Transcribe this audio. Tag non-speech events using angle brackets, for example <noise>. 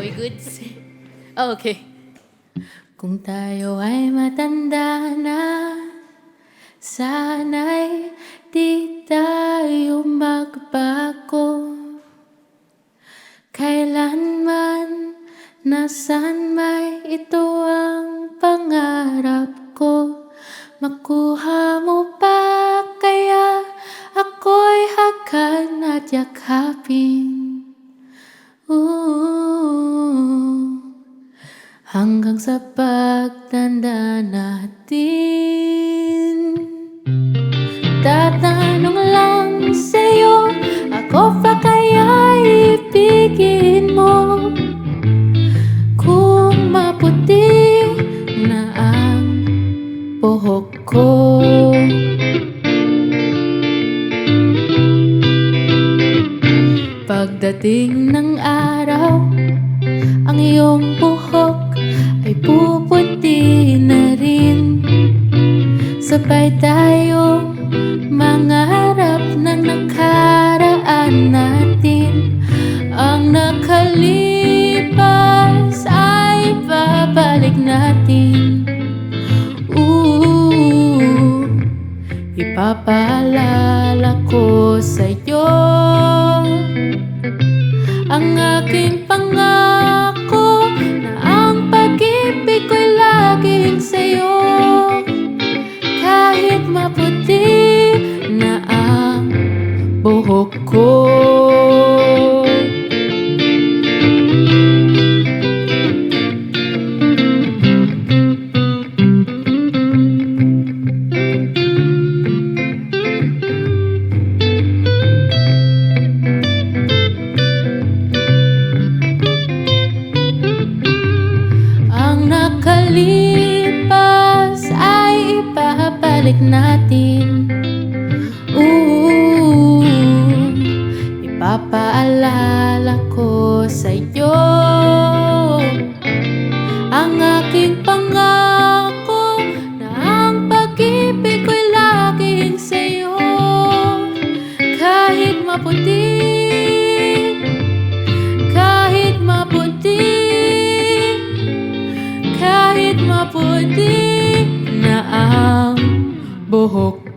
<laughs> Oh, okay. Kung tayo ay matanda na, sana'y di tayo magbago. Kailanman, nasan may ito ang pangarap ko. Makuha mo pa kaya ako'y hakan at yakapin. Sa pagtanda natin Tatanong lang sa'yo Ako pa kaya ibigin mo? Kung maputi na ang buhok ko. Pagdating ng araw Ang iyong Sabay tayo mangarap ng nakaraan natin. Ang nakalipas ay babalik natin. Ooh, ipapaalala ko nakalipas ay ibabalik natin. Ooh, ipapaalala ko sa'yo maputi na ang buhok